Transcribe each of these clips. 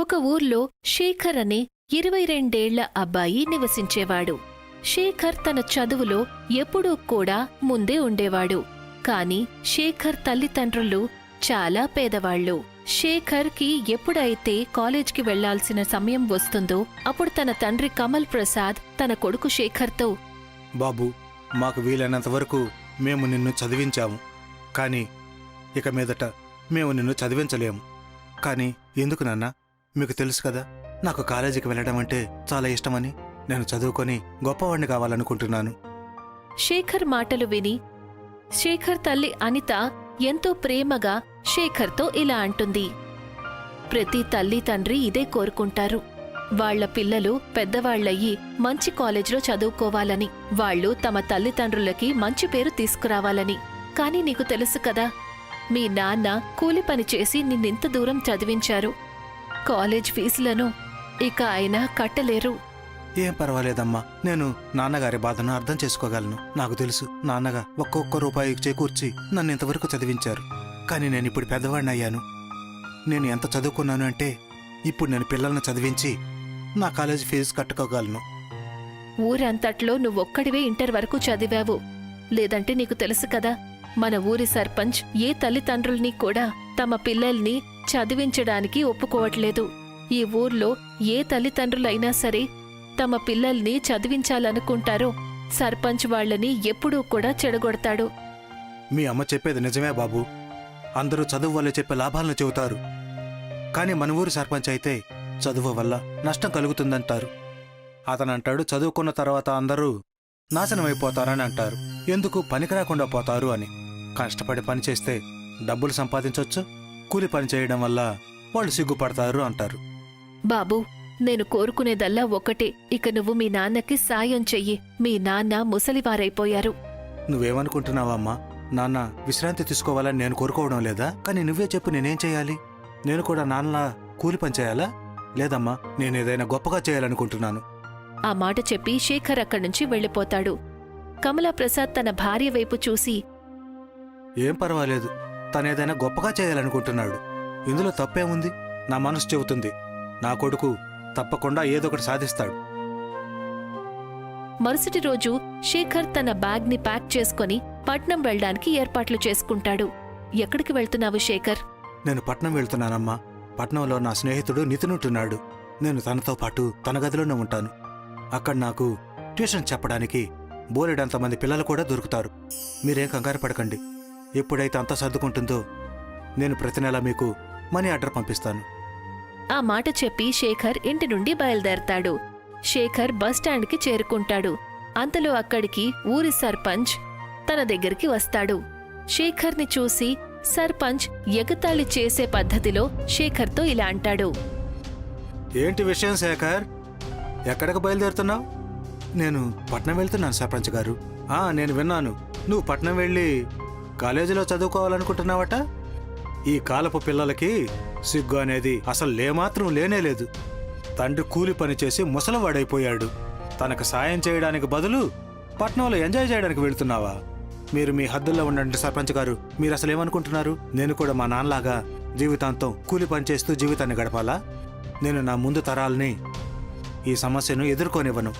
ఒక ఊర్లో శేఖర్ అనే ఇరవై రెండేళ్ళ అబ్బాయి నివసించేవాడు. శేఖర్ తన చదువులో ఎప్పుడూ కూడా ముందే ఉండేవాడు. కాని శేఖర్ తల్లిదండ్రులు చాలా పేదవాళ్ళు. శేఖర్కి ఎప్పుడైతే కాలేజ్కి వెళ్ళాల్సిన సమయం వస్తుందో అప్పుడు తన తండ్రి కమల్ ప్రసాద్ తన కొడుకు శేఖర్తో బాబు మాకు వీలైనంత వరకు మేము నిన్ను చదివించాము. కానీ ఇక మీదట మేము నిన్ను చదివించలేము. కానీ ఎందుకు నాన్న? మీకు తెలుసు కదా నాకు కాలేజీకి వెళ్ళడం అంటే చాలా ఇష్టమని నేను చదువుకొని గొప్పవాడిని కావాలనుకుంటున్నాను. శేఖర్ మాటలు విని శేఖర్ తల్లి అనిత ఎంతో ప్రేమగా శేఖర్తో ఇలా అంటుంది. ప్రతి తల్లి తండ్రి ఇదే కోరుకుంటారు. వాళ్ళ పిల్లలు పెద్దవాళ్ళయ్యి మంచి కాలేజ్లో చదువుకోవాలని వాళ్ళు తమ తల్లిదండ్రులకి మంచి పేరు తీసుకురావాలని. కాని నీకు తెలుసు కదా మీ నాన్న కూలి పని చేసి నిన్నింత దూరం చదివించారు. కాలేజ్ ఫీజులను ఇక ఆయన కట్టలేరు. ఏం పర్వాలేదమ్మా నేను నాన్నగారి బాధను అర్థం చేసుకోగలను. నాకు తెలుసు నాన్నగా ఒక్కొక్క రూపాయి చేకూర్చి నన్ను ఇంతవరకు చదివించారు. కానీ నేను ఇప్పుడు పెద్దవాడిని అయ్యాను. నేను ఎంత చదువుకున్నాను అంటే ఇప్పుడు నేను పిల్లల్ని చదివించి నా కాలేజీ ఫీజు కట్టుకోగలను. ఊరంతట్లో నువ్వొక్కడివే ఇంటర్ వరకు చదివావు. లేదంటే నీకు తెలుసు కదా మన ఊరి సర్పంచ్ ఏ తల్లిదండ్రుల్ని కూడా తమ పిల్లల్ని చదివించడానికి ఒప్పుకోవట్లేదు. ఈ ఊర్లో ఏ తల్లిదండ్రులైనా సరే తమ పిల్లల్ని చదివించాలనుకుంటారో సర్పంచ్ వాళ్ళని ఎప్పుడూ కూడా చెడగొడతాడు. మీ అమ్మ చెప్పేది నిజమే బాబు. అందరూ చదువు వల్ల చెప్పే లాభాలను చెబుతారు. కానీ మన ఊరి సర్పంచ్ అయితే చదువు వల్ల నష్టం కలుగుతుందంటారు. అతను అంటాడు చదువుకున్న తర్వాత అందరూ నాశనమైపోతారని అంటారు. ఎందుకు పనికి రాకుండా పోతారు అని. కష్టపడి పని చేస్తే డబ్బులు సంపాదించవచ్చు కూలి పని చేయడం వల్ల వాళ్ళు సిగ్గుపడతారు అంటారు. బాబు నేను కోరుకునేదల్లా ఒకటే ఇక నువ్వు మీ నాన్నకి సాయం చెయ్యి. మీ నాన్న ముసలివారైపోయారు. నువ్వేమనుకుంటున్నావమ్మా? నాన్న విశ్రాంతి తీసుకోవాలని నేను కోరుకోవడం లేదా? కానీ నువ్వే చెప్పు నేనేం చేయాలి? నేను కూడా నాన్న కూలి పని చేయాలా? లేదమ్మా నేను ఏదైనా గొప్పగా చేయాలనుకుంటున్నాను. ఆ మాట చెప్పి శేఖర్ అక్కడి నుంచి వెళ్ళిపోతాడు. కమలా ప్రసాద్ తన భార్య వైపు చూసి ఏం పర్వాలేదు. తనేదైనా గొప్పగా చేయాలనుకుంటున్నాడు. ఇందులో తప్పేముంది? నా మనసు చెబుతుంది. నా కొడుకు తప్పకుండా ఏదొకటి సాధిస్తాడు. మరుసటి రోజు శేఖర్ తన బ్యాగ్ని ప్యాక్ చేసుకుని పట్నం వెళ్ళడానికి ఏర్పాట్లు చేసుకుంటాడు. ఎక్కడికి వెళ్తున్నావు శేఖర్? నేను పట్నం వెళ్తున్నానమ్మా. పట్నంలో నా స్నేహితుడు నితిన్ ఉంటున్నాడు. నేను తనతో పాటు తన గదిలోనే ఉంటాను. అక్కడ నాకు ట్యూషన్ చెప్పడానికి బోలెడంత మంది పిల్లలు కూడా దొరుకుతారు. మీరేం కంగారు పడకండి. ఎప్పుడైతే అంతా సర్దుకుంటుందో నేను ప్రతి నెల మీకు మనీ ఆర్డర్ పంపిస్తాను. ఆ మాట చెప్పి శేఖర్ ఇంటి నుండి బయలుదేరతాడు. శేఖర్ బస్టాండ్కి చేరుకుంటాడు. అంతలో అక్కడికి ఊరి సర్పంచ్ తన దగ్గరికి వస్తాడు. శేఖర్ని చూసి సర్పంచ్ ఎగతాళి చేసే పద్ధతిలో శేఖర్తో ఇలా అంటాడు. ఏంటి విషయం శేఖర్? ఎక్కడికి బయలుదేరుతున్నావు? నేను పట్నం వెళ్తున్నాను సర్పంచ్ గారు. ఆ నేను విన్నాను. నువ్వు పట్నం వెళ్ళి కాలేజీలో చదువుకోవాలనుకుంటున్నావట? ఈ కాలపు పిల్లలకి సిగ్గు అనేది అసలు లేమాత్రం లేనేలేదు తండ్రి కూలి పని చేసి ముసలవాడైపోయాడు. తనకు సాయం చేయడానికి బదులు పట్నంలో ఎంజాయ్ చేయడానికి వెళ్తున్నావా? మీరు మీ హద్దుల్లో ఉండండి సర్పంచ్ గారు. మీరు అసలు ఏమనుకుంటున్నారు? నేను కూడా మా నాన్నలాగా జీవితాంతం కూలి పని చేస్తూ జీవితాన్ని గడపాలా? నేను నా ముందు తరాలని ఈ సమస్యను ఎదుర్కొనివ్వను.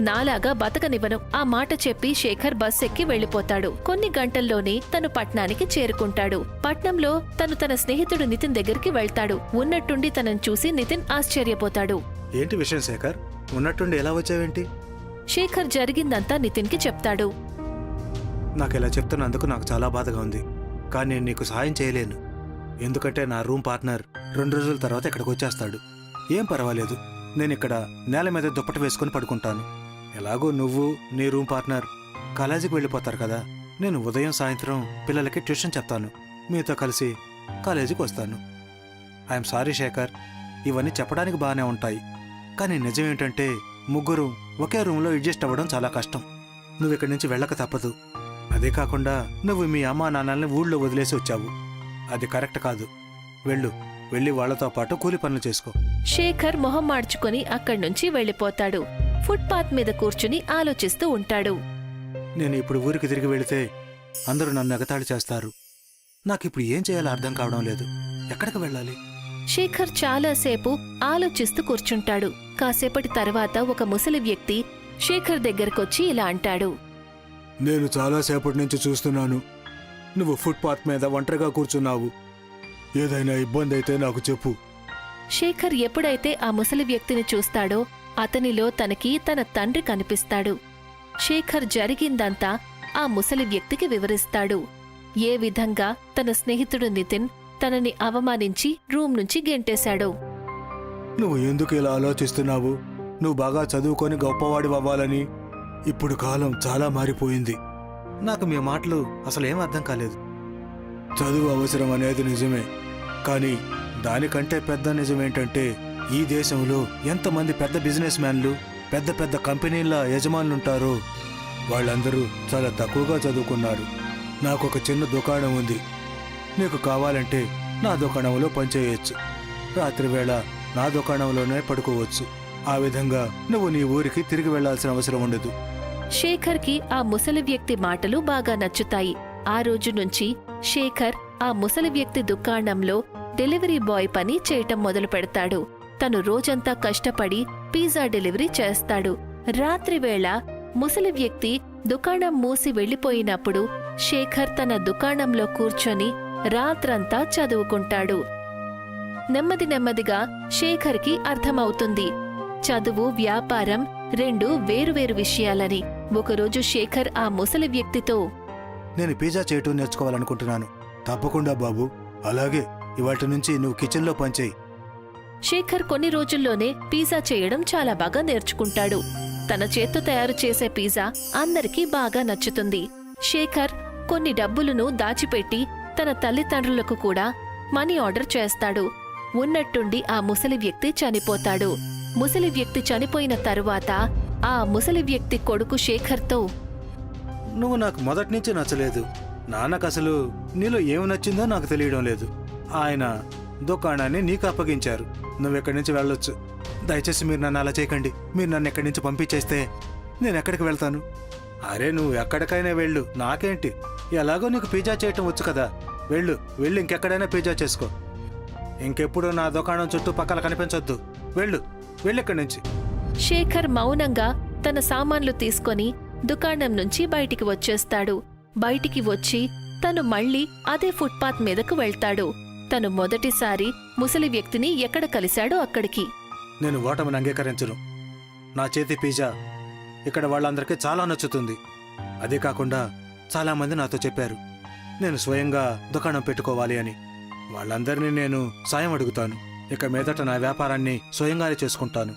నాలాగా బతకనివ్వను. ఆ మాట చెప్పి శేఖర్ బస్ ఎక్కి వెళ్ళిపోతాడు కొన్ని గంటల్లోనే తను పట్నానికి చేరుకుంటాడు. పట్నంలో తను తన స్నేహితుడు నితిన్ దగ్గరికి వెళ్తాడు. ఉన్నట్టుండి తనను చూసి నితిన్ ఆశ్చర్యపోతాడు. ఏంటి విషయం శేఖర్? ఉన్నట్టుండి ఎలా వచ్చావేంటి? శేఖర్ జరిగిందంతా నితిన్కి చెప్తాడు. నాకు ఇలా చెప్తున్నందుకు నాకు చాలా బాధగా ఉంది. కానీ నేను నీకు సహాయం చేయలేను. ఎందుకంటే నా రూమ్ పార్ట్నర్ రెండు రోజుల తర్వాత ఇక్కడికి వచ్చేస్తాడు. ఏం పర్వాలేదు. నేను ఇక్కడ నేల మీద దుప్పటి వేసుకొని పడుకుంటాను. ఎలాగో నువ్వు నీ రూమ్ పార్ట్నర్. కాలేజీకి వెళ్ళిపోతారు కదా. నేను ఉదయం సాయంత్రం పిల్లలకి ట్యూషన్ చెప్తాను. మీతో కలిసి కాలేజీకి వస్తాను. I'm sorry Shekhar. ఇవన్నీ చెప్పడానికి బాగానే ఉంటాయి. కానీ నిజం ఏంటంటే ముగ్గురు ఒకే రూమ్లో అడ్జస్ట్ అవ్వడం చాలా కష్టం. నువ్వు ఇక్కడి నుంచి వెళ్ళక తప్పదు. అదే కాకుండా నువ్వు మీ అమ్మా నాన్నల్ని ఊళ్ళో వదిలేసి వచ్చావు. అది కరెక్ట్ కాదు. వెళ్ళు. వెళ్ళి వాళ్ళతో పాటు కూలి పనులు చేసుకో. శేఖర్ మొహం మార్చుకుని అక్కడి నుంచి వెళ్ళిపోతాడు. ఫుట్పాత్ మీద కూర్చుని ఆలోచిస్తూ ఉంటాడు. నేను ఇప్పుడు ఊరికి తిరిగి వెళితే అందరూ నన్ను ఎగతాళి చేస్తారు. నాకు ఇప్పుడు ఏం చేయాలో అర్థం కావడం లేదు. ఎక్కడికి వెళ్ళాలి? శేఖర్ చాలాసేపు ఆలోచిస్తూ కూర్చుంటాడు. కాసేపటి తర్వాత ఒక ముసలి వ్యక్తి శేఖర్ దగ్గరకొచ్చి ఇలా అంటాడు. నేను చాలాసేపటి నుంచి చూస్తున్నాను. నువ్వు ఫుట్పాత్ మీద ఒంటరిగా కూర్చున్నావు. ఏదైనా ఇబ్బంది అయితే నాకు చెప్పు. శేఖర్ ఎప్పుడైతే ఆ ముసలి వ్యక్తిని చూస్తాడో అతనిలో తనకి తన తండ్రి కనిపిస్తాడు. శేఖర్ జరిగిందంతా ఆ ముసలి వ్యక్తికి వివరిస్తాడు. ఏ విధంగా తన స్నేహితుడు నితిన్ తనని అవమానించి రూమ్ నుంచి గెంటేశాడో. నువ్వు ఎందుకు ఇలా ఆలోచిస్తున్నావు? నువ్వు బాగా చదువుకొని గొప్పవాడి అవ్వాలని ఇప్పుడు కాలం చాలా మారిపోయింది. నాకు మీ మాటలు అసలు ఏం అర్థం కాలేదు. చదువు అవసరం అనేది నిజమే. కానీ దానికంటే పెద్ద నిజమేంటంటే ఈ దేశంలో ఎంతమంది పెద్ద బిజినెస్ మ్యాన్లు పెద్ద పెద్ద కంపెనీల యజమానులుంటారో వాళ్ళందరూ చాలా తక్కువగా చదువుకున్నారు. నాకు ఒక చిన్న దుకాణం ఉంది. నీకు కావాలంటే నా దుకాణంలో పనిచేయొచ్చు. రాత్రివేళ నా దుకాణంలోనే పడుకోవచ్చు. ఆ విధంగా నువ్వు నీ ఊరికి తిరిగి వెళ్ళాల్సిన అవసరం ఉండదు. శేఖర్కి ఆ ముసలి వ్యక్తి మాటలు బాగా నచ్చుతాయి. ఆ రోజు నుంచి శేఖర్ ఆ ముసలి వ్యక్తి దుకాణంలో డెలివరీ బాయ్ పని చేయటం మొదలు పెడతాడు తను రోజంతా కష్టపడి పిజ్జా డెలివరీ చేస్తాడు. రాత్రివేళ ముసలి వ్యక్తి దుకాణం మూసి వెళ్ళిపోయినప్పుడు శేఖర్ తన దుకాణంలో కూర్చొని రాత్రంతా చదువుకుంటాడు. నెమ్మది నెమ్మదిగా శేఖర్కి అర్థమవుతుంది. చదువు వ్యాపారం రెండు వేరువేరు విషయాలని. ఒకరోజు శేఖర్ ఆ ముసలి వ్యక్తితో నేను పిజ్జా చేయటం నేర్చుకోవాలనుకుంటున్నాను. తప్పకుండా బాబు. అలాగే ఇవాటి నుంచి నువ్వు కిచెన్లో పనిచేయి. శేఖర్ కొన్ని రోజుల్లోనే పిజ్జా చేయడం చాలా బాగా నేర్చుకుంటాడు. తన చేత్తో తయారు చేసే పిజ్జా అందరికీ బాగా నచ్చుతుంది. శేఖర్ కొన్ని డబ్బులను దాచిపెట్టి తన తల్లిదండ్రులకు కూడా మనీ ఆర్డర్ చేస్తాడు. ఉన్నట్టుండి ఆ ముసలి వ్యక్తి చనిపోతాడు. ముసలి వ్యక్తి చనిపోయిన తరువాత ఆ ముసలి వ్యక్తి కొడుకు శేఖర్తో నువ్వు నాకు మొదటి నుంచి నచ్చలేదు. నాన్నకు అసలు నీలో ఏమి నచ్చిందో నాకు తెలియడం లేదు. ఆయన దుకాణాన్ని నీకు అప్పగించారు. నువ్వు ఎక్కడి నుంచి వెళ్ళొచ్చు? దయచేసి మీరు నన్ను అలా చేయకండి. మీరు నన్ను ఎక్కడి నుంచి పంపించేస్తే నేను ఎక్కడికి వెళ్తాను? అరే నువ్వు ఎక్కడికైనా వెళ్ళు. నాకేంటి? ఎలాగో నీకు పిజ్జా చేయటం వచ్చు కదా. వెళ్ళు వెళ్ళు ఇంకెక్కడైనా పిజ్జా చేసుకో. ఇంకెప్పుడు నా దుకాణం చుట్టుపక్కల కనిపించొద్దు. వెళ్ళు వెళ్ళు ఇక్కడి నుంచి. శేఖర్ మౌనంగా తన సామాన్లు తీసుకొని దుకాణం నుంచి బయటికి వచ్చేస్తాడు. బయటికి వచ్చి తను మళ్ళీ అదే ఫుట్పాత్ మీదకు వెళ్తాడు. తను మొదటిసారి ముసలి వ్యక్తిని ఎక్కడ కలిశాడో అక్కడికి. నేను ఓటమిని అంగీకరించను. నా చేతి పిజ్జా ఇక్కడ వాళ్ళందరికీ చాలా నచ్చుతుంది. అదే కాకుండా చాలామంది నాతో చెప్పారు నేను స్వయంగా దుకాణం పెట్టుకోవాలి అని. వాళ్ళందరినీ నేను సాయం అడుగుతాను. ఇక మీదట నా వ్యాపారాన్ని స్వయంగానే చేసుకుంటాను.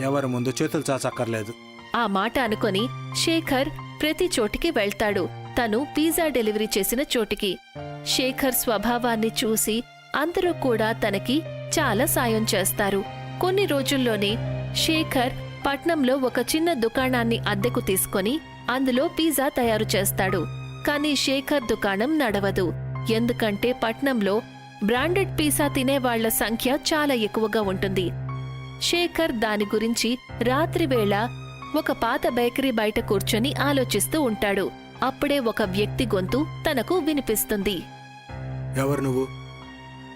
ఎవరి ముందు చేతులు చాచక్కర్లేదు. ఆ మాట అనుకొని శేఖర్ ప్రతి చోటికి వెళ్తాడు. తను పిజ్జా డెలివరీ చేసిన చోటికి. శేఖర్ స్వభావాన్ని చూసి అందరూ కూడా తనకి చాలా సాయం చేస్తారు. కొన్ని రోజుల్లోనే శేఖర్ పట్నంలో ఒక చిన్న దుకాణాన్ని అద్దెకు తీసుకొని అందులో పిజ్జా తయారు చేస్తాడు. కానీ శేఖర్ దుకాణం నడవదు. ఎందుకంటే పట్నంలో బ్రాండెడ్ పిజ్జా తినేవాళ్ళ సంఖ్య చాలా ఎక్కువగా ఉంటుంది. శేఖర్ దాని గురించి రాత్రివేళ ఒక పాత బేకరీ బయట కూర్చొని ఆలోచిస్తూ ఉంటాడు. అప్పుడే ఒక వ్యక్తి గొంతు తనకు వినిపిస్తుంది. ఎవరు నువ్వు?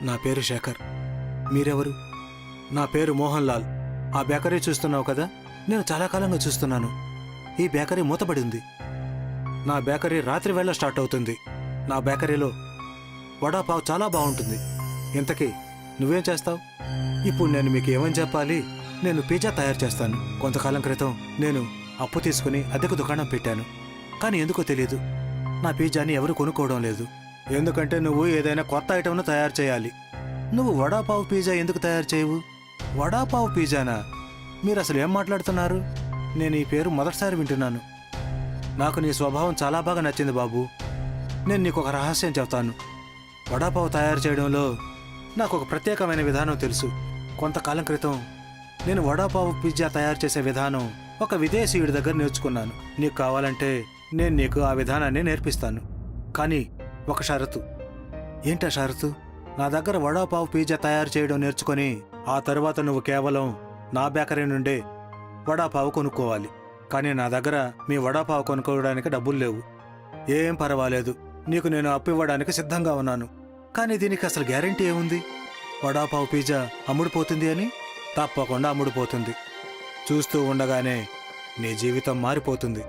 నా పేరు శేఖర్. మీరెవరు? నా పేరు మోహన్ లాల్. ఆ బేకరీ చూస్తున్నావు కదా? నేను చాలా కాలంగా చూస్తున్నాను. ఈ బేకరీ మూతపడి ఉంది నా బేకరీ రాత్రి వేళ స్టార్ట్ అవుతుంది. నా బేకరీలో వడాపావ్ చాలా బాగుంటుంది. ఇంతకీ నువ్వేం చేస్తావు? ఇప్పుడు నేను మీకు ఏమని చెప్పాలి? నేను పిజ్జా తయారు చేస్తాను. కొంతకాలం క్రితం నేను అప్పు తీసుకుని అద్దెకు దుకాణం పెట్టాను. కానీ ఎందుకో తెలియదు నా పిజ్జాని ఎవరు కొనుక్కోవడం లేదు. ఎందుకంటే నువ్వు ఏదైనా కొత్త ఐటెంను తయారు చేయాలి. నువ్వు వడాపావు పిజ్జా ఎందుకు తయారు చేయవు? వడాపావు పిజ్జానా? మీరు అసలు ఏం మాట్లాడుతున్నారు? నేను ఈ పేరు మొదటిసారి వింటున్నాను. నాకు నీ స్వభావం చాలా బాగా నచ్చింది బాబు. నేను నీకు ఒక రహస్యం చెప్తాను. వడాపావు తయారు చేయడంలో నాకు ఒక ప్రత్యేకమైన విధానం తెలుసు. కొంతకాలం క్రితం నేను వడాపావు పిజ్జా తయారు చేసే విధానం ఒక విదేశీయుడి దగ్గర నేర్చుకున్నాను. నీకు కావాలంటే నేను నీకు ఆ విధానాన్ని నేర్పిస్తాను. కానీ ఒక షరతు. ఏంటా షరతు? నా దగ్గర వడాపావు పిజ్జా తయారు చేయడం నేర్చుకొని ఆ తరువాత నువ్వు కేవలం నా బేకరీ నుండే వడాపావు కొనుక్కోవాలి. కానీ నా దగ్గర మీ వడాపావు కొనుక్కోవడానికి డబ్బులు లేవు. ఏం పర్వాలేదు. నీకు నేను అప్పు ఇవ్వడానికి సిద్ధంగా ఉన్నాను. కానీ దీనికి అసలు గ్యారంటీ ఏముంది? వడాపావు పిజ్జా అమ్ముడుపోతుంది అని? తప్పకుండా అమ్ముడుపోతుంది. చూస్తూ ఉండగానే నీ జీవితం మారిపోతుంది.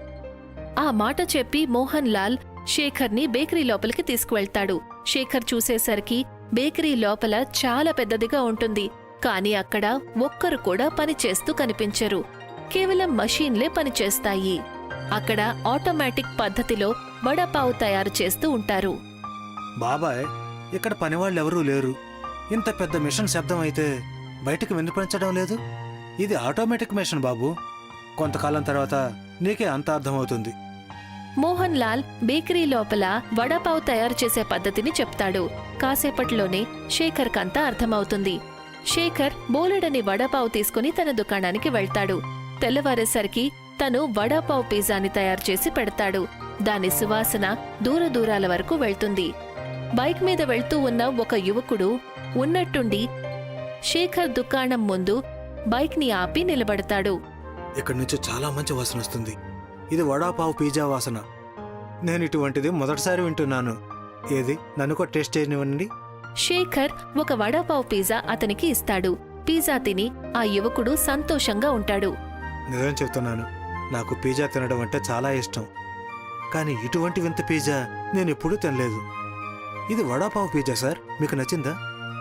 ఆ మాట చెప్పి మోహన్ లాల్ శేఖర్ని బేకరీ లోపలికి తీసుకువెళ్తాడు. శేఖర్ చూసేసరికి బేకరీ లోపల చాలా పెద్దదిగా ఉంటుంది. కాని అక్కడ ఒక్కరు కూడా పనిచేస్తూ కనిపించరు. కేవలం మషీన్లే పనిచేస్తాయి. అక్కడ ఆటోమేటిక్ పద్ధతిలో వడపావు తయారు చేస్తూ ఉంటారు. బాబాయ్ ఇక్కడ పనివాళ్ళు ఎవరూ లేరు. ఇంత పెద్ద మిషన్ శబ్దం అయితే బయటకు వినిపించడం లేదు. ఇది ఆటోమేటిక్ మిషన్ బాబు. కొంతకాలం తర్వాత నీకే అంత అర్థమవుతుంది. మోహన్ లాల్ బేకరీ లోపల వడపావు తయారు చేసే పద్ధతిని చెప్తాడు. కాసేపట్లోనే శేఖర్ కంతా అర్థమవుతుంది. శేఖర్ బోలెడని వడపావు తీసుకుని తన దుకాణానికి వెళ్తాడు. తెల్లవారేసరికి తను వడపావు పిజ్జాని తయారు చేసి పెడతాడు. దాని సువాసన దూర దూరాల వరకు వెళ్తుంది. బైక్ మీద వెళ్తూ ఉన్న ఒక యువకుడు ఉన్నట్టుండి శేఖర్ దుకాణం ముందు బైక్ని ఆపి నిలబడతాడు. ఇక్కడి నుంచి చాలా మంచి వాసన వస్తుంది. ఇది వడాపావు పిజ్జా వాసన. నేను ఇటువంటిది మొదటిసారి వింటున్నాను. ఏది? నన్ను కూడా టేస్ట్ చేయనివ్వండి. శేఖర్ ఒక వడాపావ్ పిజ్జా అతనికి ఇస్తాడు. పిజ్జా తిని ఆ యువకుడు సంతోషంగా ఉంటాడు. నిజం చెప్తున్నాను. నాకు పిజ్జా తినడం అంటే చాలా ఇష్టం. కానీ ఇటువంటి వింత పిజ్జా నేను ఎప్పుడూ తినలేదు. ఇది వడాపావు పిజ్జా సార్. మీకు నచ్చిందా?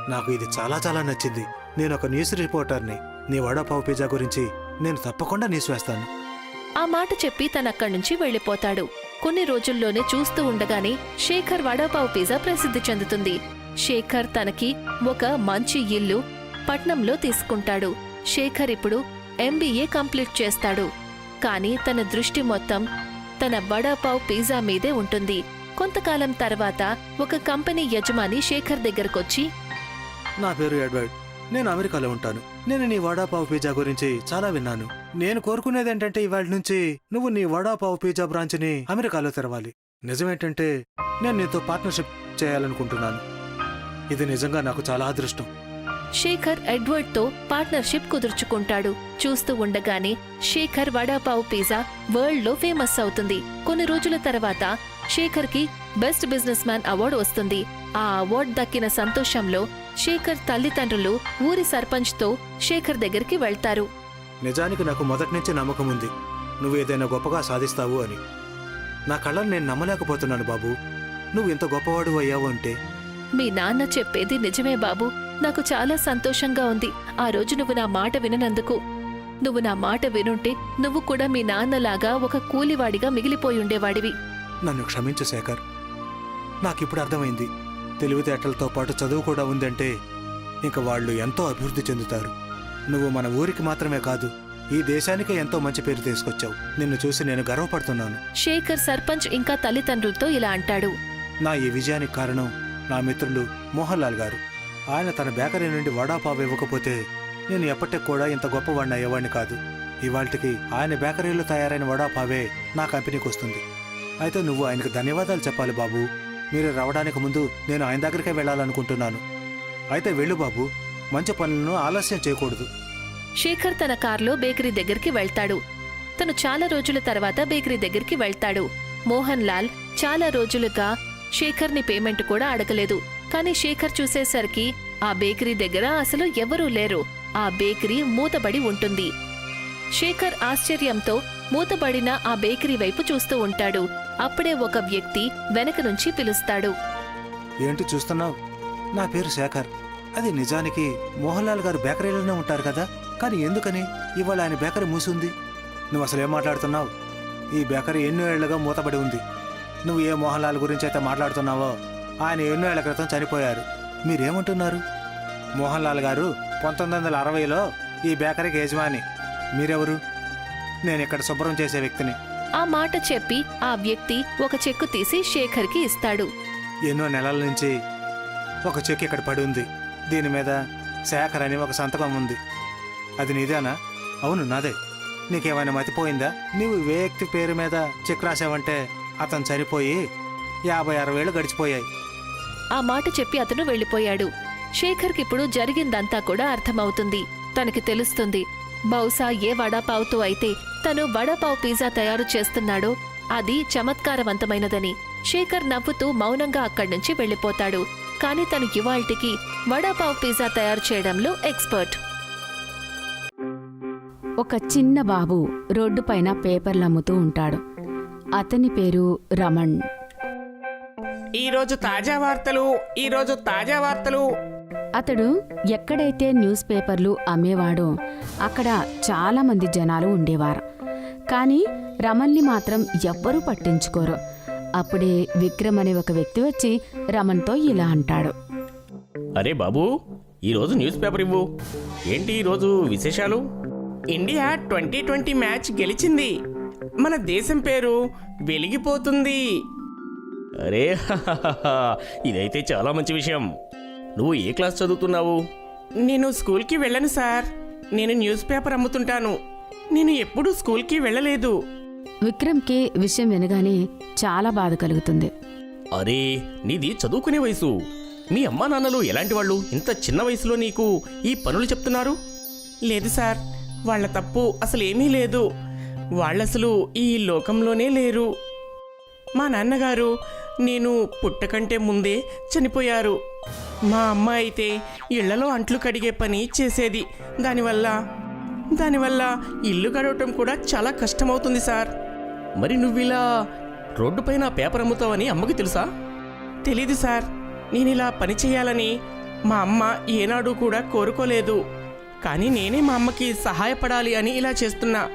నాకు ఇది చాలా చాలా నచ్చింది. నేను ఒక న్యూస్ రిపోర్టర్ని. నీ వడాపావు పిజ్జా గురించి నేను తప్పకుండా న్యూస్ వేస్తాను. ఆ మాట చెప్పి తనక్కడి నుంచి వెళ్ళిపోతాడు. కొన్ని రోజుల్లోనే చూస్తూ ఉండగానే శేఖర్ వడాపావు పిజ్జా ప్రసిద్ధి చెందుతుంది. శేఖర్ తనకి ఒక మంచి ఇల్లు పట్నంలో తీసుకుంటాడు. శేఖర్ ఇప్పుడు ఎంబీఏ కంప్లీట్ చేస్తాడు. కానీ తన దృష్టి మొత్తం తన వడాపావ్ పిజ్జా మీదే ఉంటుంది. కొంతకాలం తర్వాత ఒక కంపెనీ యజమాని శేఖర్ దగ్గరకొచ్చి నా పేరు ఎడ్వర్డ్. నేను అమెరికాలో ఉంటాను. నేను నీ వడాపావు పిజ్జా గురించి చాలా విన్నాను. నేను కోరుకునేది ఏంటంటే ఇవాళ నుంచి నువ్వు నీ వడాపావు పిజ్జా బ్రాంచ్ని అమెరికాలో తెరవాలి. నిజమేంటంటే నేను నీతో పార్ట్నర్షిప్ చేయాలనుకుంటున్నాను. ఇది నిజంగా నాకు చాలా అదృష్టం. శేఖర్ ఎడ్వర్డ్తో పార్ట్నర్షిప్ కుదుర్చుకుంటాడు. చూస్తూ ఉండగానే శేఖర్ వడాపావు పిజ్జా వరల్డ్లో ఫేమస్ అవుతుంది. కొన్ని రోజుల తర్వాత శేఖర్కి బెస్ట్ బిజినెస్ మ్యాన్ అవార్డు వస్తుంది. ఆ అవార్డు దక్కిన సంతోషంలో శేఖర్ తల్లిదండ్రులు ఊరి సర్పంచ్తో శేఖర్ దగ్గరికి వెళ్తారు. నిజానికి నాకు మొదటి నుంచి నమ్మకం ఉంది. నువ్వు ఏదైనా గొప్పగా సాధిస్తావు అని. నా కళ్ళను నేను నమ్మలేకపోతున్నాను బాబు. నువ్వు ఇంత గొప్పవాడు అయ్యావు అంటే? మీ నాన్న చెప్పేది నిజమే బాబు. నాకు చాలా సంతోషంగా ఉంది. ఆ రోజు నువ్వు నా మాట విననందుకు. నువ్వు నా మాట వినుంటే నువ్వు కూడా మీ నాన్నలాగా ఒక కూలివాడిగా మిగిలిపోయి ఉండేవాడివి. నన్ను క్షమించు శేఖర్. నాకిప్పుడు అర్థమైంది. తెలివితేటలతో పాటు చదువు కూడా ఉందంటే ఇంక వాళ్ళు ఎంతో అభివృద్ధి చెందుతారు. నువ్వు మన ఊరికి మాత్రమే కాదు ఈ దేశానికే ఎంతో మంచి పేరు తీసుకొచ్చావు. నిన్ను చూసి నేను గర్వపడుతున్నాను. శేఖర్ సర్పంచ్ ఇంకా తల్లిదండ్రులతో ఇలా అంటాడు. నా ఈ విజయానికి కారణం నా మిత్రులు మోహన్ లాల్ గారు. ఆయన తన బేకరీ నుండి వడాపావ్ ఇవ్వకపోతే నేను ఎప్పటికి కూడా ఇంత గొప్పవాడిని అయ్యేవాడిని కాదు. ఇవాళకి ఆయన బేకరీలో తయారైన వడాపావే నా కంపెనీకి వస్తుంది అయితే నువ్వు ఆయనకు ధన్యవాదాలు చెప్పాలి బాబు. మీరు రావడానికి ముందు నేను ఆయన దగ్గరికే వెళ్ళాలనుకుంటున్నాను. అయితే వెళ్ళు బాబు మంచి పనులను ఆలస్యం చేయకూడదు. శేఖర్ తన కార్లో బేకరీ దగ్గరికి వెళ్తాడు. తను చాలా రోజుల తర్వాత బేకరీ దగ్గరికి వెళ్తాడు. మోహన్ లాల్ చాలా రోజులుగా శేఖర్ని పేమెంట్ కూడా అడగలేదు. కానీ శేఖర్ చూసేసరికి ఆ బేకరీ దగ్గర అసలు ఎవరూ లేరు. ఆ బేకరీ మూతబడి ఉంటుంది. శేఖర్ ఆశ్చర్యంతో మూతబడిన ఆ బేకరీ వైపు చూస్తూ ఉంటాడు. అప్పుడే ఒక వ్యక్తి వెనక నుంచి పిలుస్తాడు. ఏంటి చూస్తున్నావు? నా పేరు శేఖర్. అది నిజానికి మోహన్లాల్ గారు బేకరీలోనే ఉంటారు కదా? కానీ ఎందుకని? ఇవాళ ఆయన బేకరీ మూసింది. నువ్వు అసలు ఏం మాట్లాడుతున్నావు? ఈ బేకరీ ఎన్నో ఏళ్ళుగా మూతబడి ఉంది. నువ్వు ఏ మోహన్లాల్ గురించి అయితే మాట్లాడుతున్నావో ఆయన ఎన్నో ఏళ్ళ క్రితం చనిపోయారు. మీరేమంటున్నారు? మోహన్లాల్ గారు పంతొమ్మిది వందల అరవైలో ఈ బేకరీకి యజమాని. మీరెవరు? నేను ఇక్కడ శుభ్రం చేసే వ్యక్తిని. ఆ మాట చెప్పి ఆ వ్యక్తి ఒక చెక్కు తీసి శేఖర్కి ఇస్తాడు. ఎన్నో నెలల నుంచి ఒక చెక్ ఇక్కడ పడి ఉంది. దీని మీద శేఖర్ అని ఒక సంతకం ఉంది. అది నీదేనా? అవును నాదే. నీకేమైనా మతిపోయిందా? నీవు వ్యక్తి పేరు మీద చెక్ రాసావంటే అతను చనిపోయి యాభై అరవై ఏళ్ళు గడిచిపోయాయి. ఆ మాట చెప్పి అతను వెళ్ళిపోయాడు. శేఖర్కిప్పుడు జరిగిందంతా కూడా అర్థమవుతుంది. తనకి తెలుస్తుంది. బహుశా ఏ వడాపావుతో అయితే తను వడాపావ్ పిజ్జా తయారు చేస్తున్నాడో అది చమత్కారవంతమైనదని శేఖర్ నవ్వుతూ మౌనంగా అక్కడ్నుంచి వెళ్ళిపోతాడు. కానీ తను ఇవాల్టికి వడాపావ్ పిజ్జా తయారు చేయడంలో ఎక్స్పర్ట్. ఒక చిన్న బాబు రోడ్డుపైన పేపర్లు అమ్ముతూ ఉంటాడు. అతని పేరు రమణ్. ఈరోజు తాజా వార్తలు ఈరోజు తాజా వార్తలు అతడు ఎక్కడైతే న్యూస్ పేపర్లు అమ్మేవాడో అక్కడ చాలా మంది జనాలు ఉండేవారు. కానీ రమణ్ని మాత్రం ఎవ్వరూ పట్టించుకోరు. అప్పుడే విక్రమ్ అనే ఒక వ్యక్తి వచ్చి రమణ్తో ఇలా అంటాడు. అరే బాబు ఈరోజు న్యూస్ పేపర్ ఇవ్వు. ఏంటి ఈరోజు విశేషాలు? ఇండియా ట్వంటీ ట్వంటీ మ్యాచ్ గెలిచింది. మన దేశం పేరు వెలిగిపోతుంది. అరే ఇదైతే చాలా మంచి విషయం. నువ్వు ఏ క్లాస్ చదువుతున్నావు? నేను స్కూల్కి వెళ్ళను సార్. నేను న్యూస్ పేపర్ అమ్ముతుంటాను. నేను ఎప్పుడూ స్కూల్కి వెళ్ళలేదు. విక్రమ్కి విషయం వినగానే చాలా బాధ కలుగుతుంది. అరే నీది చదువుకునే వయసు. మీ అమ్మా నాన్నలు ఎలాంటి వాళ్ళు? ఇంత చిన్న వయసులో నీకు ఈ పనులు చెప్తున్నారు? లేదు సార్. వాళ్ళ తప్పు అసలు ఏమీ లేదు. వాళ్ళసలు ఈ లోకంలోనే లేరు. మా నాన్నగారు నేను పుట్టకంటే ముందే చనిపోయారు. మా అమ్మ అయితే ఇళ్ళలో అంట్లు కడిగే పని చేసేది. దానివల్ల దానివల్ల ఇల్లు గడవటం కూడా చాలా కష్టమవుతుంది సార్. మరి నువ్విలా రోడ్డుపైన పేపర్ అమ్ముతావని అమ్మకి తెలుసా? తెలీదు సార్. నేను ఇలా పని చేయాలని మా అమ్మ ఏనాడు కూడా కోరుకోలేదు. కానీ నేనే మా అమ్మకి సహాయపడాలి అని ఇలా చేస్తున్నా.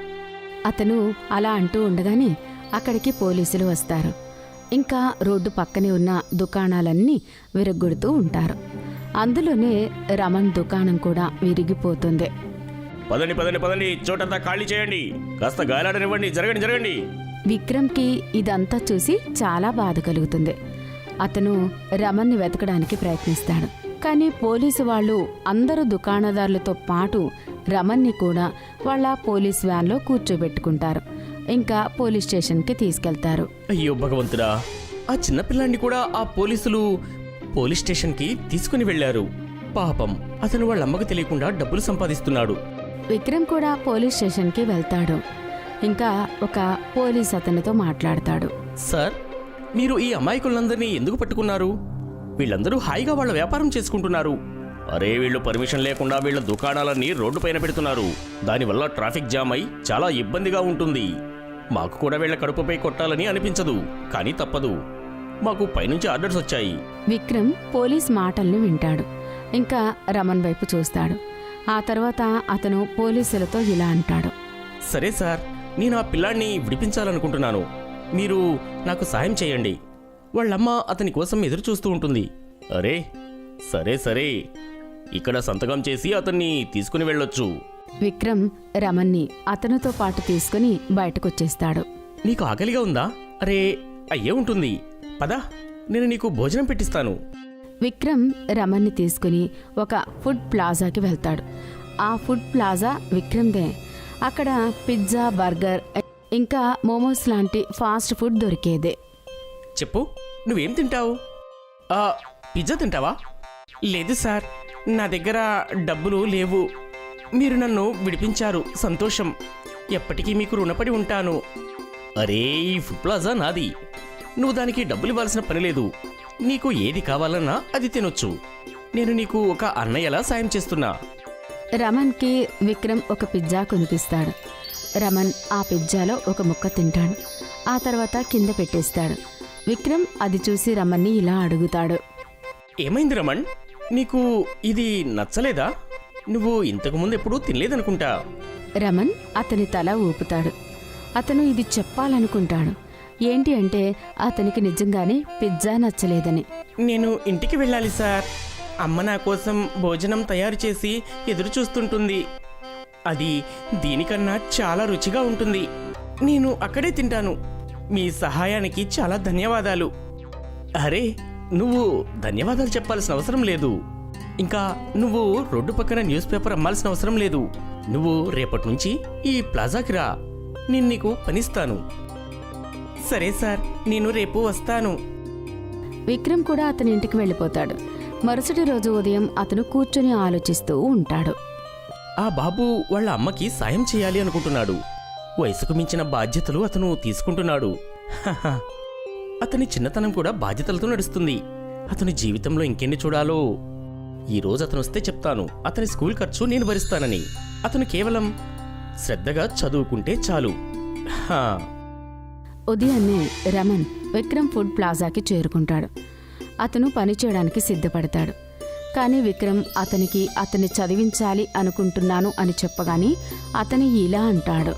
అతను అలా అంటూ ఉండగానే అక్కడికి పోలీసులు వస్తారు. ఇంకా రోడ్డు పక్కనే ఉన్న దుకాణాలన్నీ విరగ్గొడుతూ ఉంటారు. అందులోనే రమణ్ దుకాణం కూడా విరిగిపోతుంది. పదండి పదండి పదండి చోటంతా ఖాళీ చేయండి. కాస్త గాలాడనివ్వండి జరగండి జరగండి. విక్రమ్కి ఇదంతా చూసి చాలా బాధ కలుగుతుంది. అతను రమణ్ని వెతకడానికి ప్రయత్నిస్తాడు. కానీ పోలీసు వాళ్ళు అందరూ దుకాణదారులతో పాటు రమణ్ని కూడా వాళ్ళ పోలీస్ వ్యాన్లో కూర్చోబెట్టుకుంటారు. ఇంకా పోలీస్ స్టేషన్కి తీసుకెళ్తారు. అయ్యో భగవంతుడా ఆ చిన్నపిల్లాన్ని కూడా ఆ పోలీసులు పోలీస్ స్టేషన్కి తీసుకుని వెళ్ళారు. పాపం అతను వాళ్ళ అమ్మకు తెలియకుండా డబ్బులు సంపాదిస్తున్నాడు. విక్రమ్ కూడా పోలీస్ స్టేషన్కి వెళ్తాడు. ఇంకా ఒక పోలీస్ అతనితో మాట్లాడతాడు. సార్ మీరు ఈ అమాయకులందరినీ ఎందుకు పట్టుకున్నారు? వీళ్ళందరూ హాయిగా వాళ్ళ వ్యాపారం చేసుకుంటున్నారు. అరే వీళ్ళు పర్మిషన్ లేకుండా వీళ్ళ దుకాణాలన్నీ రోడ్డు పైన పెడుతున్నారు. దానివల్ల ట్రాఫిక్ జామ్ అయి చాలా ఇబ్బందిగా ఉంటుంది. మాకు కూడా వీళ్ళ కడుపుపై కొట్టాలని అనిపించదు కానీ తప్పదు. మాకు పైనుంచి ఆర్డర్స్ వచ్చాయి. విక్రమ్ పోలీస్ మాటల్ని వింటాడు. ఇంకా రమణ్ వైపు చూస్తాడు. ఆ తర్వాత అతను పోలీసులతో ఇలా అంటాడు. సరే సార్ నేను ఆ పిల్లాన్ని విడిపించాలనుకుంటున్నాను. మీరు నాకు సాయం చేయండి. వాళ్ళమ్మ అతని కోసం ఎదురు చూస్తూ ఉంటుంది. అరే సరే సరే. ఇక్కడ సంతకం చేసి అతన్ని తీసుకుని వెళ్ళొచ్చు. విక్రమ్ రమణ్ని అతనితో పాటు తీసుకుని బయటకొచ్చేస్తాడు. నీకు ఆకలిగా ఉందా? అరే అయ్యే ఉంటుంది. పదా నేను నీకు భోజనం పెట్టిస్తాను. విక్రమ్ రమణ్ని తీసుకుని ఒక ఫుడ్ ప్లాజాకి వెళ్తాడు. ఆ ఫుడ్ ప్లాజా విక్రమ్దే. అక్కడ పిజ్జా బర్గర్ ఇంకా మోమోస్ లాంటి ఫాస్ట్ ఫుడ్ దొరికేదే. చెప్పు నువ్వేం తింటావు? ఆ, పిజ్జా తింటావా? లేదు సార్ నా దగ్గర డబ్బులు లేవు. మీరు నన్ను విడిపించారు. సంతోషం. ఎప్పటికీ మీకు రుణపడి ఉంటాను. అరే ఈ ఫుడ్ ప్లాజా నాది. నువ్వు దానికి డబ్బులు ఇవ్వాల్సిన పని లేదు. నీకు ఏది కావాలన్నా అది తినొచ్చు. నేను నీకు ఒక అన్నయ్యలా సాయం చేస్తున్నా. రమణ్కి విక్రమ్ ఒక పిజ్జా కొనిపిస్తాడు. రమణ్ ఆ పిజ్జాలో ఒక ముక్క తింటాడు. ఆ తర్వాత కింద పెట్టేస్తాడు. విక్రమ్ అది చూసి రమణ్ని ఇలా అడుగుతాడు. ఏమైంది రమణ్ నీకు ఇది నచ్చలేదా? నువ్వు ఇంతకు ముందు ఎప్పుడూ తినలేదనుకుంటా? రమణ్ అతని తల ఊపుతాడు. అతను ఇది చెప్పాలనుకుంటాడు. ఏంటి అంటే అతనికి నిజంగానే పిజ్జా నచ్చలేదని. నేను ఇంటికి వెళ్ళాలి సార్. అమ్మ నా కోసం భోజనం తయారు చేసి ఎదురు చూస్తుంటుంది. అది దీనికన్నా చాలా రుచిగా ఉంటుంది. నేను అక్కడే తింటాను. మీ సహాయానికి చాలా ధన్యవాదాలు. అరే నువ్వు ధన్యవాదాలు చెప్పాల్సిన అవసరం లేదు. ఇంకా నువ్వు రోడ్డు పక్కన న్యూస్ పేపర్ అమ్మాల్సిన అవసరం లేదు. నువ్వు రేపటి నుంచి ఈ ప్లాజాకి రా. నేను నీకు పనిస్తాను. సరే సార్ నేను రేపు వస్తాను. విక్రమ్ కూడా అతని ఇంటికి వెళ్ళిపోతాడు. మరుసటి రోజు ఉదయం అతను కూర్చొని ఆలోచిస్తూ ఉంటాడు. ఆ బాబు వాళ్ళ అమ్మకి సాయం చేయాలి అనుకుంటున్నాడు. వయసుకు మించిన బాధ్యతలు అతను తీసుకుంటున్నాడు. హహ. అతని చిన్నతనం కూడా బాధ్యతలతో నడుస్తుంది. అతని జీవితంలో ఇంకెన్ని చూడాలో? ఈ రోజు అతను వస్తే చెప్తాను. అతని స్కూల్ ఖర్చు నేను భరిస్తానని. అతను కేవలం శ్రద్ధగా చదువుకుంటే చాలు. హా. ఉదయాన్నే రమన్ విక్రమ్ ఫుడ్ ప్లాజాకి చేరుకుంటాడు. అతను పని చేయడానికి సిద్ధపడతాడు. కానీ విక్రమ్ అతనికి అతన్ని చదివించాలి అనుకుంటున్నాను అని చెప్పగాని అతని ఇలా అంటాడు.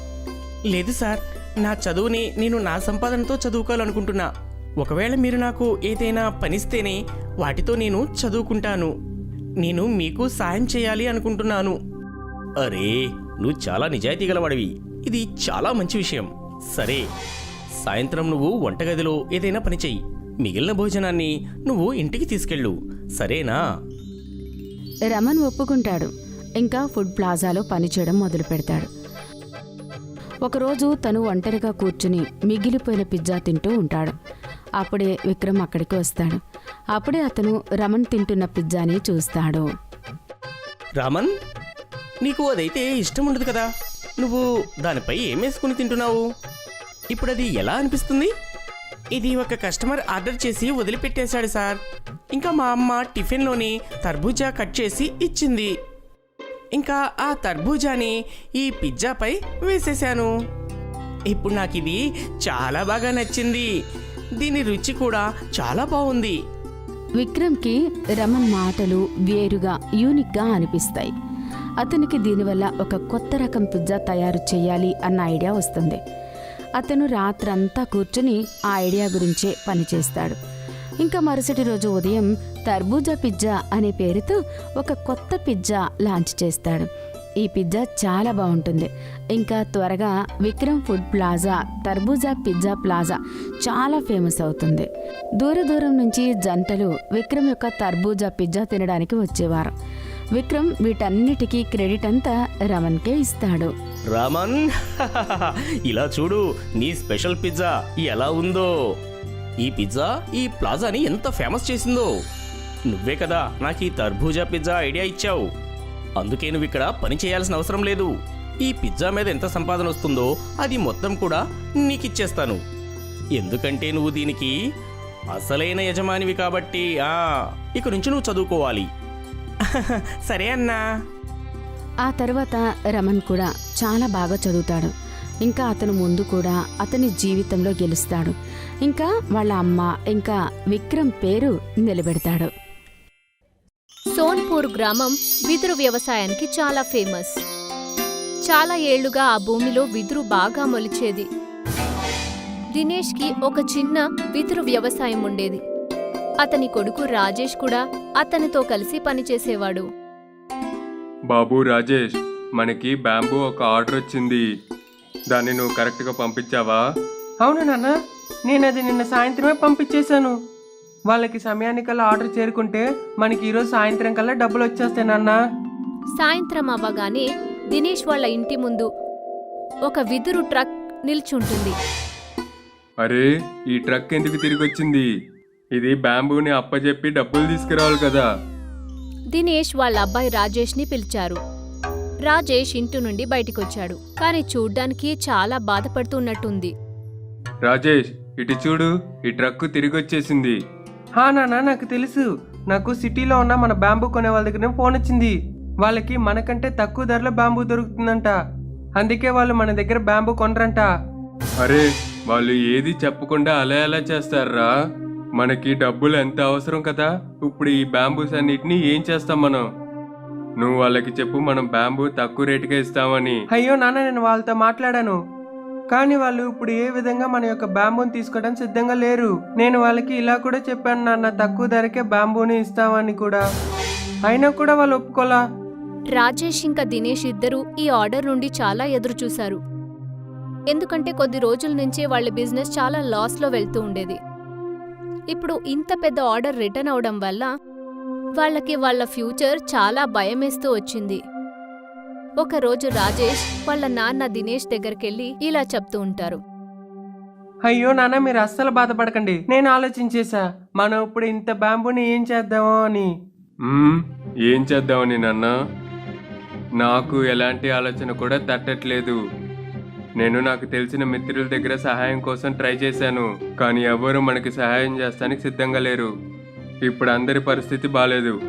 లేదు సార్ నా చదువుని నేను నా సంపాదనతో చదువుకోవాలనుకుంటున్నా. ఒకవేళ మీరు నాకు ఏదైనా పనిస్తేనే వాటితో నేను చదువుకుంటాను. నేను మీకు సాయం చేయాలి అనుకుంటున్నాను. అరే నువ్వు చాలా నిజాయితీ గలవాడివి. ఇది చాలా మంచి విషయం. సరే సాయంత్రం నువ్వు వంటగదిలో ఏదైనా పని చెయ్యి. మిగిలిన భోజనాన్ని నువ్వు ఇంటికి తీసుకెళ్ళు. సరేనా? రమన్ ఒప్పుకుంటాడు. ఇంకా ఫుడ్ ప్లాజాలో పనిచేయడం మొదలు పెడతాడు. ఒకరోజు తను ఒంటరిగా కూర్చుని మిగిలిపోయిన పిజ్జా తింటూ ఉంటాడు. అప్పుడే విక్రమ్ అక్కడికి వస్తాడు. అప్పుడే అతను రమణ్ తింటున్న పిజ్జాని చూస్తాడు. రామన్ నీకు అదైతే ఇష్టం ఉండదు కదా? నువ్వు దానిపై ఏం వేసుకుని తింటున్నావు? ఇప్పుడు అది ఎలా అనిపిస్తుంది? ఇది ఒక కస్టమర్ ఆర్డర్ చేసి వదిలిపెట్టేశాడు సార్. ఇంకా మా అమ్మ టిఫిన్లోని తర్బూజా కట్ చేసి ఇచ్చింది. ఇంకా ఆ తర్బూజాని ఈ పిజ్జాపై వేసేశాను. ఇప్పుడు నాకు ఇది చాలా బాగా నచ్చింది. దీని రుచి కూడా చాలా బాగుంది. విక్రమ్కి రమణ్ మాటలు వేరుగా యూనిక్గా అనిపిస్తాయి. అతనికి దీనివల్ల ఒక కొత్త రకం పిజ్జా తయారు చేయాలి అన్న ఐడియా వస్తుంది. అతను రాత్రంతా కూర్చుని ఆ ఐడియా గురించే పనిచేస్తాడు ఇంకా మరుసటి రోజు ఉదయం తర్బూజా పిజ్జా అనే పేరుతో ఒక కొత్త పిజ్జా లాంచ్ చేస్తాడు. ఈ పిజ్జా చాలా బాగుంటుంది. ఇంకా త్వరగా విక్రమ్ ఫుడ్ ప్లాజా తర్బూజా పిజ్జా ప్లాజా చాలా ఫేమస్ అవుతుంది. దూర దూరం నుంచి జంటలు విక్రమ్ యొక్క తర్బూజా పిజ్జా తినడానికి వచ్చేవారు. విక్రమ్ వీటన్నిటికీ క్రెడిట్ అంతా రమణ్కే ఇస్తాడు. రామన్? ఇలా చూడు నీ స్పెషల్ పిజ్జా ఎలా ఉందో. ఈ పిజ్జా ఈ ప్లాజాని ఎంత ఫేమస్ చేసిందో. నువ్వే కదా నాకు ఈ తర్బూజా పిజ్జా ఐడియా ఇచ్చావు. అందుకే నువ్వు ఇక్కడ పని చేయాల్సిన అవసరం లేదు. ఈ పిజ్జా మీద ఎంత సంపాదన వస్తుందో అది మొత్తం కూడా నీకు ఇచ్చేస్తాను ఎందుకంటే నువ్వు దీనికి అసలైన యజమానివి కాబట్టి ఆ ఇక నుంచి నువ్వు చదువుకోవాలి. సరే అన్నా. ఆ తర్వాత రమన్ కూడా చాలా బాగా చదువుతాడు. ఇంకా అతను ముందు కూడా అతని జీవితంలో గెలుస్తాడు. ఇంకా వాళ్ళ అమ్మ ఇంకా విక్రమ్ పేరు నిలబెడతాడు. సోన్పూర్ గ్రామం విదురు వ్యవసాయానికి చాలా ఫేమస్. చాలా ఏళ్ళుగా ఆ భూమిలో విదురు బాగా మొలిచేది. దినేష్కి ఒక చిన్న విదురు వ్యవసాయం ఉండేది. అతని కొడుకు రాజేష్ కూడా అతనితో కలిసి పనిచేసేవాడు. బాబు రాజేష్ మనకి బ్యాంబూ ఒక ఆర్డర్ వచ్చింది. దాన్ని నువ్వు కరెక్ట్గా పంపించావా? అవును నాన్న నేను అది నిన్న సాయంత్రమే పంపించేశాను. వాళ్ళకి సమయానికల్లా ఆర్డర్ చేరుకుంటే మనకి ఈరోజు సాయంత్రం కల్లా డబ్బులు వచ్చేస్తాయి నాన్న. సాయంత్రం అవ్వగానే దినేష్ వాళ్ళ ఇంటి ముందు ఒక విదురు ట్రక్ నిల్చుంటుంది. అరే ఈ ట్రక్ ఎందుకు తిరిగి వచ్చింది? ఇది బ్యాంబూని అప్పజెప్పి డబ్బులు తీసుకురావాలి కదా. దినేష్ వాళ్ళ అబ్బాయి రాజేష్ని పిలిచారు. రాజేష్ ఇంటి నుండి బయటికొచ్చాడు. కానీ చూడ్డానికి చాలా బాధపడుతున్నట్టుంది. రాజేష్ ఇటు చూడు ఈ ట్రక్ తిరిగి వచ్చేసింది. హా నాన్న నాకు తెలుసు. నాకు సిటీలో ఉన్న మన బ్యాంబూ కొనే వాళ్ళ దగ్గర ఫోన్ వచ్చింది. వాళ్ళకి మనకంటే తక్కువ ధరలో బ్యాంబూ దొరుకుతుందంట. అందుకే వాళ్ళు మన దగ్గర బ్యాంబూ కొనరంట. అరే వాళ్ళు ఏది చెప్పకుండా అలా ఎలా చేస్తారా? మనకి డబ్బులు ఎంత అవసరం కదా? ఇప్పుడు ఈ బ్యాంబూస్ అన్నిటిని ఏం చేస్తాం మనం? నువ్వు వాళ్ళకి చెప్పు మనం బ్యాంబూ తక్కువ రేటుకే ఇస్తామని. అయ్యో నాన్న నేను వాళ్ళతో మాట్లాడాను. కానీ వాళ్ళు ఇప్పుడు ఏ విధంగా మన యొక్క బ్యాంబూని తీసుకోవడం సిద్ధంగా లేరు. నేను వాళ్ళకి ఇలా కూడా చెప్పాను నాన్న తక్కువ ధరకే బ్యాంబూని ఇస్తామని కూడా. అయినా కూడా వాళ్ళు ఒప్పుకోలా? రాజేష్ ఇంకా దినేష్ ఇద్దరూ ఈ ఆర్డర్ నుండి చాలా ఎదురుచూశారు. ఎందుకంటే కొద్ది రోజుల నుంచే వాళ్ళ బిజినెస్ చాలా లాస్లో వెళ్తూ ఉండేది. ఇప్పుడు ఇంత పెద్ద ఆర్డర్ రిటర్న్ అవడం వల్ల వాళ్ళకి వాళ్ళ ఫ్యూచర్ చాలా భయమేస్తూ వచ్చింది. ఒకరోజు రాజేష్ వాళ్ళ నాన్న దినేష్ దగ్గరికెళ్ళి ఇలా చెప్తూ ఉంటారు. అయ్యో నాన్న మీరు అస్సలు బాధపడకండి. నేను ఆలోచించేశా. మనం ఇప్పుడు ఇంత బ్యాంబూని ఏం చేద్దామో అని. ఏం చేద్దామని నాన్న? నాకు ఎలాంటి ఆలోచన కూడా తట్టట్లేదు. నేను నాకు తెలిసిన మిత్రుల దగ్గర సహాయం కోసం ట్రై చేశాను. కానీ ఎవరు మనకి సహాయం చేస్తానికి సిద్ధంగా లేరు. ఇప్పుడు అందరి పరిస్థితి బాలేదు.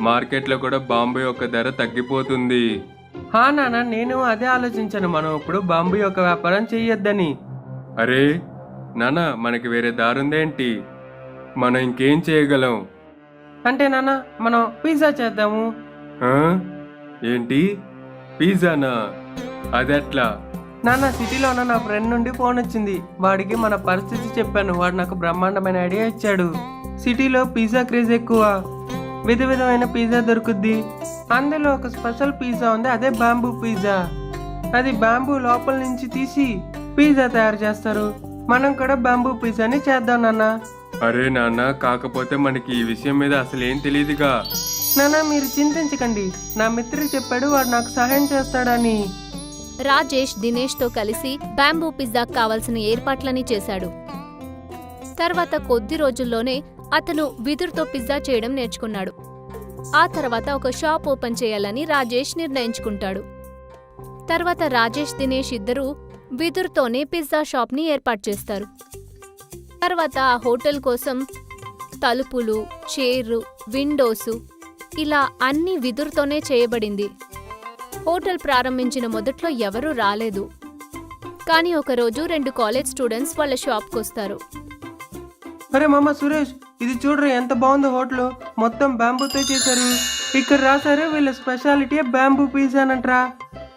మార్కెట్లో కూడా బాంబే యొక్క ధర తగ్గిపోతుంది. హా నాన్న నేను అదే ఆలోచించాను. మనం ఇప్పుడు బాంబు యొక్క వ్యాపారం చెయ్యొద్దని అరే నాన్న మనకి వేరే దారుందేంటి మనం ఇంకేం చేయగలం? అంటే నాన్న మనం పిజ్జా చేద్దాము. ఆ? ఏంటి? పిజ్జానా? అదెట్లా? నాన్న సిటీలో ఉన్న నా ఫ్రెండ్ నుండి ఫోన్ వచ్చింది. వాడికి మన పరిస్థితి చెప్పాను. వాడు నాకు బ్రహ్మాండమైన ఐడియా ఇచ్చాడు. సిటీలో పిజ్జా క్రేజ్ ఎక్కువ. విధ విధమైన పిజ్జా దొరుకుద్ది. అందులో ఒక స్పెషల్ పిజ్జా ఉంది అదే బాంబూ పిజ్జా. అది బాంబూ లోపల నుంచి తీసి పిజ్జా తయారు చేస్తారు. మనం కూడా బాంబూ పిజ్జాని చేద్దాం నాన్న. అరే నాన్న కాకపోతే మనకి ఈ విషయం మీద అసలు ఏం తెలియదుగా. నాన్న మీరు చింతించకండి. నా మిత్రుడు చెప్పాడు వాడు నాకు సహాయం చేస్తాడని. రాజేష్ దినేష్తో కలిసి బ్యాంబూ పిజ్జాకు కావలసిన ఏర్పాట్లని చేశాడు. తర్వాత కొద్ది రోజుల్లోనే అతను విదురుతో పిజ్జా చేయడం నేర్చుకున్నాడు. ఆ తర్వాత ఒక షాప్ ఓపెన్ చేయాలని రాజేష్ నిర్ణయించుకుంటాడు. తర్వాత రాజేష్ దినేష్ ఇద్దరూ విదురుతోనే పిజ్జా షాప్ని ఏర్పాటు చేస్తారు. తర్వాత ఆ హోటల్ కోసం తలుపులు చైర్లు విండోసు ఇలా అన్ని విదురుతోనే చేయబడింది. హోటల్ ప్రారంభించిన మొదట్లో ఎవరూ రాలేదు. కానీ ఒకరోజు రెండు కాలేజ్ స్టూడెంట్స్ వాళ్ళ షాప్కి వస్తారు అరే మామ సురేష్ ఇది చూడరు ఎంత బాగుందో హోటల్. మొత్తం బ్యాంబూతో చేశారు. ఇక్కడ రాశారు వీళ్ళ స్పెషాలిటీ బ్యాంబూ పిజ్జా అంటరా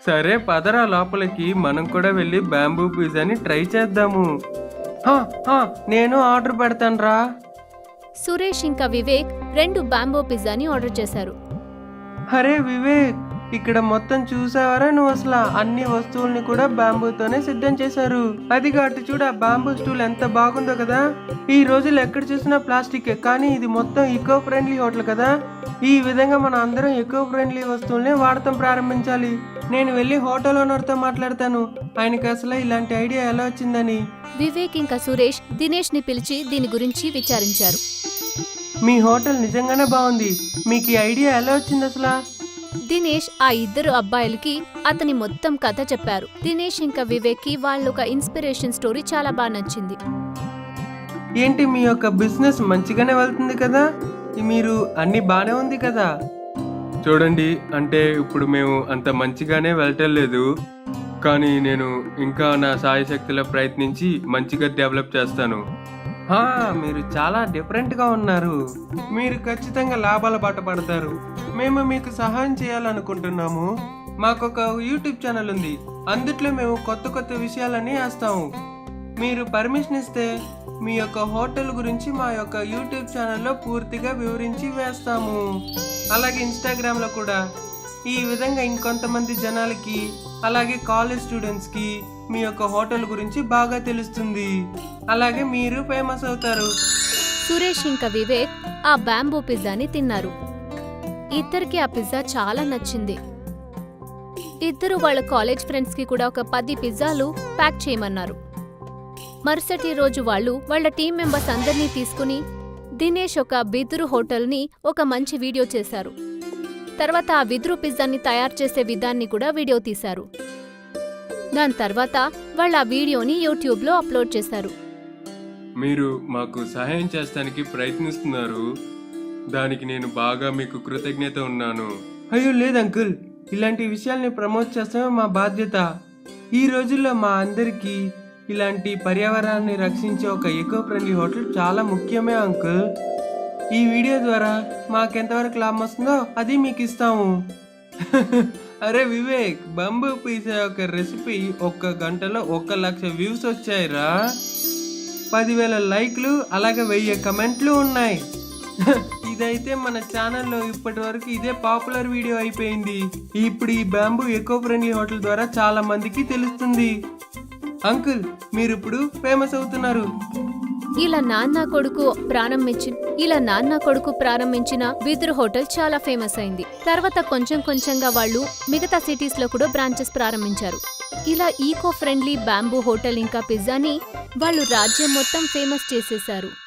సరే పదరా లోపలికి. మనం కూడా వెళ్ళి బ్యాంబూ పిజ్జాని ట్రై చేద్దాము. హా, హా, నేను ఆర్డర్ పెడతాను రా సురేష్ ఇంకా వివేక్ రెండు బాంబో పిజ్జాని ఆర్డర్ చేశారు. అరే వివేక్ ఇక్కడ మొత్తం చూసావరా నువ్వు అసలు? అన్ని వస్తువుల్ని కూడా బాంబూతోనే సిద్ధం చేశారు. అది అటు చూడు ఆ బాంబూ స్టూల్ ఎంత బాగుందో కదా. ఈ రోజులు ఎక్కడ చూసినా ప్లాస్టిక్ కానీ ఇది మొత్తం ఈకో ఫ్రెండ్లీ హోటల్ కదా. ఈ విధంగా మనం అందరం ఈకో ఫ్రెండ్లీ వస్తువుల్ని వాడటం ప్రారంభించాలి. నేను వెళ్ళి హోటల్ ఓనర్తో మాట్లాడతాను. ఆయనకి అసలు ఇలాంటి ఐడియా ఎలా వచ్చిందని. వివేక్ ఇంకా సురేష్ దినేష్ని పిలిచి దీని గురించి విచారించారు. మీ హోటల్ నిజంగానే బాగుంది. మీకు ఈ ఐడియా ఎలా వచ్చింది అసలు? దినేష్ ఆ ఇద్దరు అబ్బాయిలకి అతని మొత్తం కథ చెప్పారు. దినేష్ ఇంకా వివేక్కి వాళ్ళొక ఇన్స్పిరేషన్ స్టోరీ చాలా బాగా నచ్చింది. ఏంటి మీ యొక్క బిజినెస్ మంచిగానే వెళ్తుంది కదా? మీరు అన్ని బానే ఉంది కదా? చూడండి అంటే ఇప్పుడు మేము అంత మంచిగానే వెళ్ళటం లేదు. కానీ నేను ఇంకా నా సాయశక్తిలో ప్రయత్నించి మంచిగా డెవలప్ చేస్తాను. మీరు చాలా డిఫరెంట్గా ఉన్నారు. మీరు ఖచ్చితంగా లాభాల బాట పడతారు. మేము మీకు సహాయం చేయాలనుకుంటున్నాము. మాకు ఒక యూట్యూబ్ ఛానల్ ఉంది. అందుట్లో మేము కొత్త కొత్త విషయాలన్నీ వేస్తాము. మీరు పర్మిషన్ ఇస్తే మీ యొక్క హోటల్ గురించి మా యొక్క యూట్యూబ్ ఛానల్లో పూర్తిగా వివరించి వేస్తాము. అలాగే ఇన్స్టాగ్రామ్లో కూడా. ఈ విధంగా ఇంకొంతమంది జనాలకి అలాగే కాలేజ్ స్టూడెంట్స్కి మీ యొక్క హోటల్ గురించి బాగా తెలుస్తుంది. అలాగే మీరు ఫేమస్ అవుతారు. సురేష్ ఇంకా వివేక్ ఆ బ్యాంబూ పిజ్జాని తిన్నారు. ఇద్దరికి ఆ పిజ్జా చాలా నచ్చింది. ఇద్దరు వాళ్ళ కాలేజ్ ఫ్రెండ్స్కి కూడా ఒక పది పిజ్జాలు ప్యాక్ చేయమన్నారు. మరుసటి రోజు వాళ్ళు వాళ్ళ టీం మెంబర్స్ అందరినీ తీసుకుని దినేష్ ఒక బిదురు హోటల్ని ఒక మంచి వీడియో చేశారు. తర్వాత ఆ బిదురు పిజ్జాని తయారు చేసే విధాన్ని కూడా వీడియో తీశారు. దాని తర్వాత వాళ్ళు ఆ వీడియోని యూట్యూబ్లో అప్లోడ్ చేశారు. మీరు మాకు సహాయం చేస్తానికి ప్రయత్నిస్తున్నారు. దానికి నేను బాగా మీకు కృతజ్ఞత ఉన్నాను. అయ్యో లేదు అంకుల్. ఇలాంటి విషయాల్ని ప్రమోట్ చేస్తామే మా బాధ్యత. ఈ రోజుల్లో మా అందరికీ ఇలాంటి పర్యావరణాన్ని రక్షించే ఒక ఎకో ఫ్రెండ్లీ హోటల్ చాలా ముఖ్యమే అంకుల్. ఈ వీడియో ద్వారా మాకెంతవరకు లాభం వస్తుందో అది మీకు ఇస్తాము. అరే వివేక్ బంబు పిజ్జా యొక్క రెసిపీ ఒక్క గంటలో ఒక్క లక్ష వ్యూస్ వచ్చాయిరా. పదివేల లైక్లు అలాగే వెయ్యి కమెంట్లు ఉన్నాయి. ఇదైతే మన ఛానల్లో ఇప్పటి వరకు ఇదే పాపులర్ వీడియో అయిపోయింది. ఇప్పుడు ఈ బ్యాంబు ఎకో ఫ్రెండ్లీ హోటల్ ద్వారా చాలా మందికి తెలుస్తుంది. అంకుల్ మీరు ఇప్పుడు ఫేమస్ అవుతున్నారు. ఇలా నాన్న కొడుకు ప్రారంభించి ఇలా నాన్న కొడుకు ప్రారంభించిన బిదురు హోటల్ చాలా ఫేమస్ అయింది. తర్వాత కొంచెం కొంచెంగా వాళ్ళు మిగతా సిటీస్లో కూడా బ్రాంచెస్ ప్రారంభించారు. ఇలా ఈకో ఫ్రెండ్లీ బ్యాంబూ హోటల్ ఇంకా పిజ్జాని వాళ్ళు రాజ్యం మొత్తం ఫేమస్ చేసేశారు.